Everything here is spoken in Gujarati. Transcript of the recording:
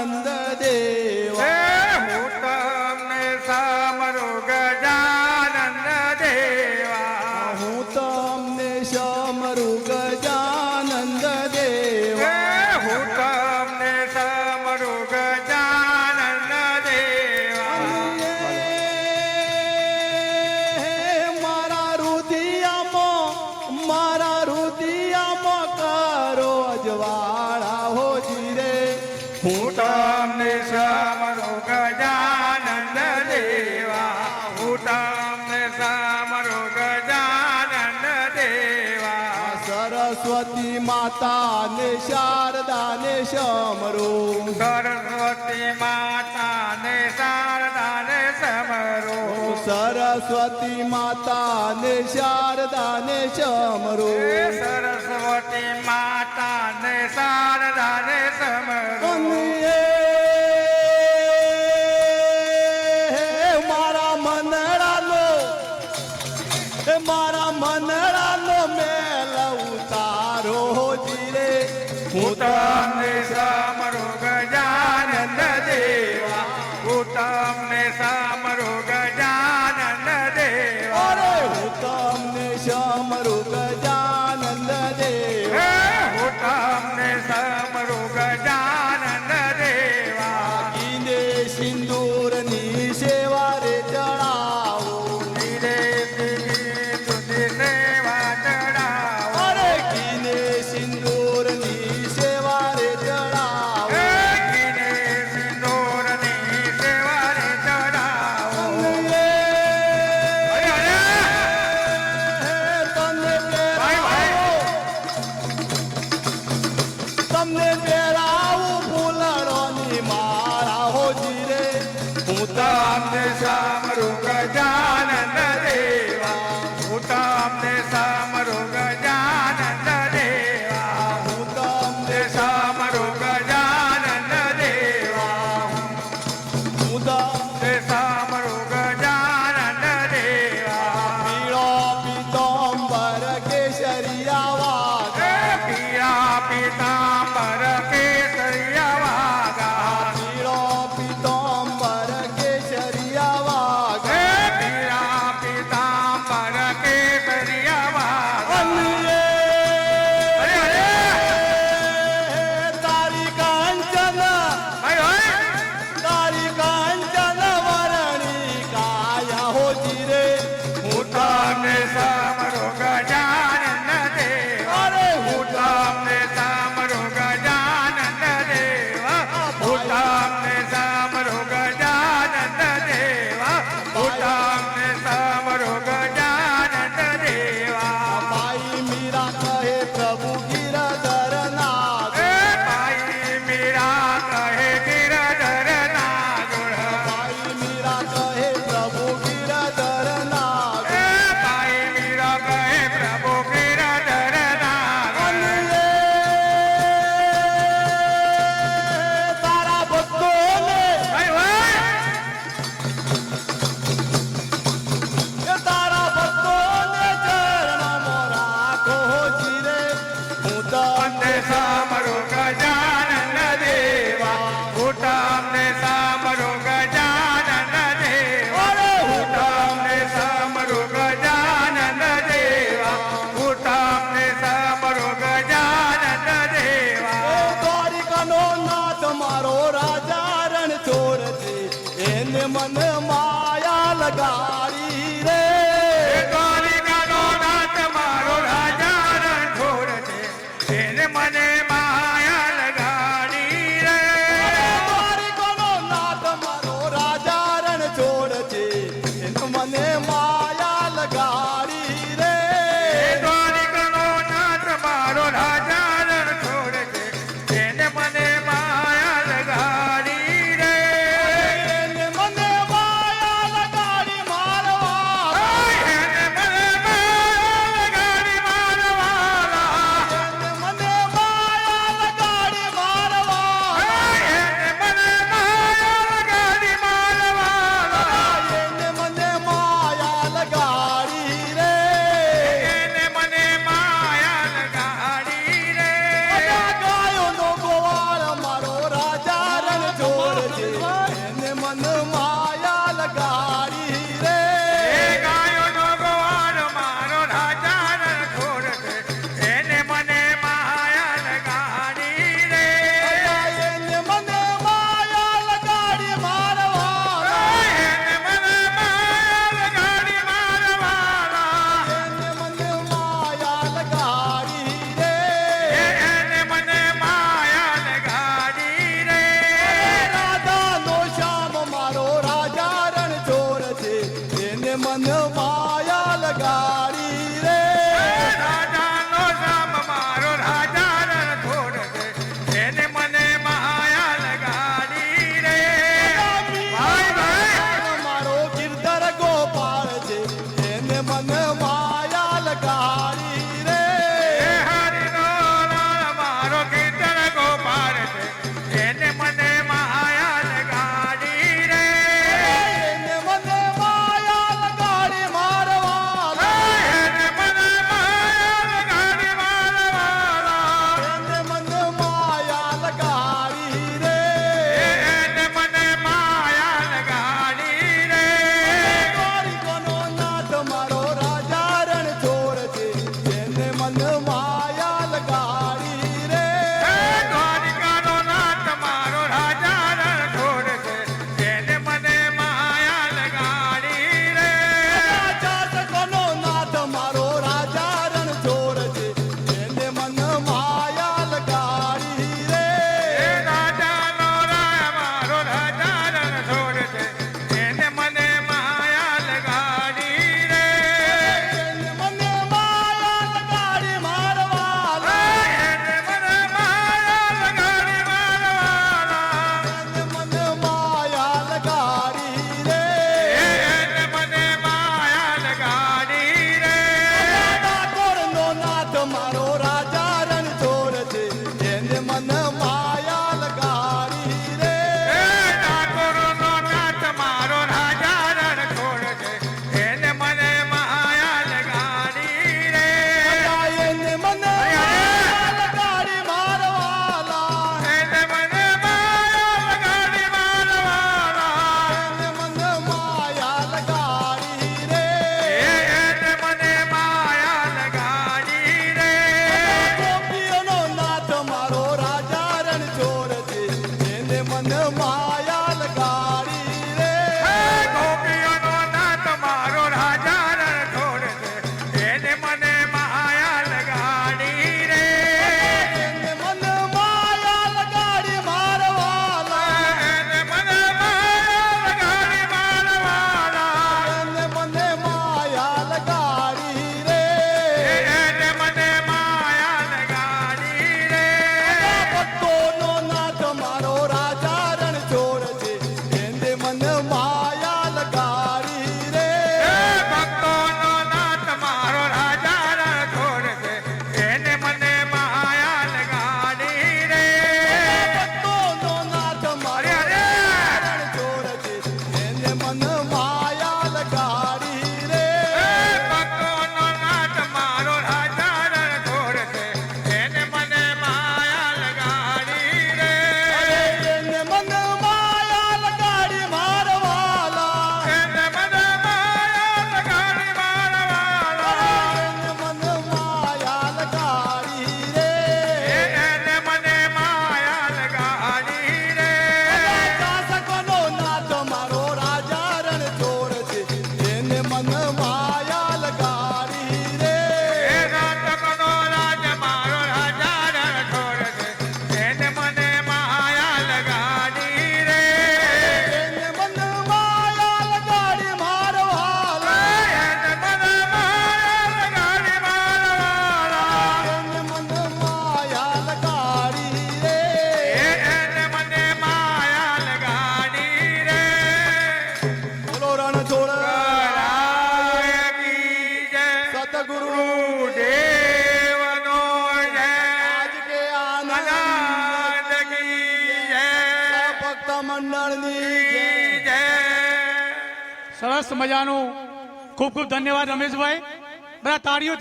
ಆನಂದದೇ સરસ્વતી માતા ને શારદા ને સમરો. સરસ્વતી માતા ને શારદા ને સમરો. સરસ્વતી માતા ને શારદા ને સમરો સરસ્વતી માતા ને શારદા amore. ને મન માયા લગાડી રે. દ્વારિકાનો નાથ મારો રાજા રણછોડ છે તેને મને માયા લગાડી રે. દ્વારિકાનો નાથ મારો રાજા રણછોડ છે मन माया गाड़ी મંડળની જય. કી જય. સરસ મજાનું. ખૂબ ખૂબ ધન્યવાદ રમેશભાઈ. બધા તાળીઓ